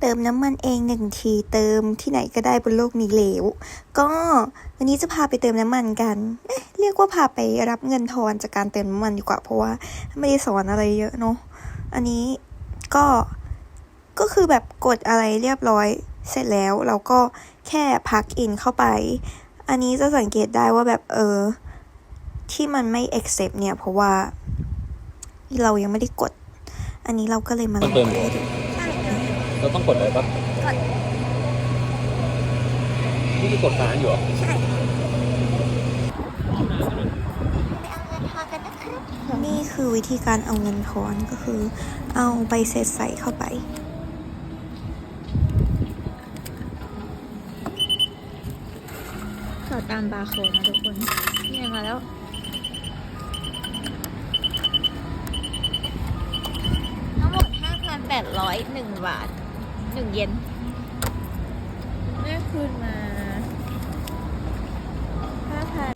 เติมน้ำมันเองหนึ่งทีเติมที่ไหนก็ได้บนโลกนี้แล้ว ก็วันนี้จะพาไปเติมน้ำมันกันเอ๊ะเรียกว่าพาไปรับเงินทอนจากการเติมน้ำมันดีกว่าเพราะว่าไม่ได้สอนอะไรเยอะเนาะอันนี้ก็ก็คือแบบกดอะไรเรียบร้อยเสร็จแล้วเราก็แค่พักอินเข้าไป อันนี้จะสังเกตได้ว่าแบบเออ ที่มันไม่ accept เนี่ย เพราะว่า เรายังไม่ได้กด อันนี้เราก็เลยมาลอง เติมกดให้ดูเราต้องกดอะไรปะกดนี่คือกดค้างอยู่เหรอใช่นี่คือวิธีการเอาเงินทอนก็คือ เอาใบเสร็จใส่เข้าไปสอดตามบาร์โค้ดนะทุกคนเนี่ยมาแล้วทั้งหมด5,801 บาท หนึ่งเย็นแม่คืนมา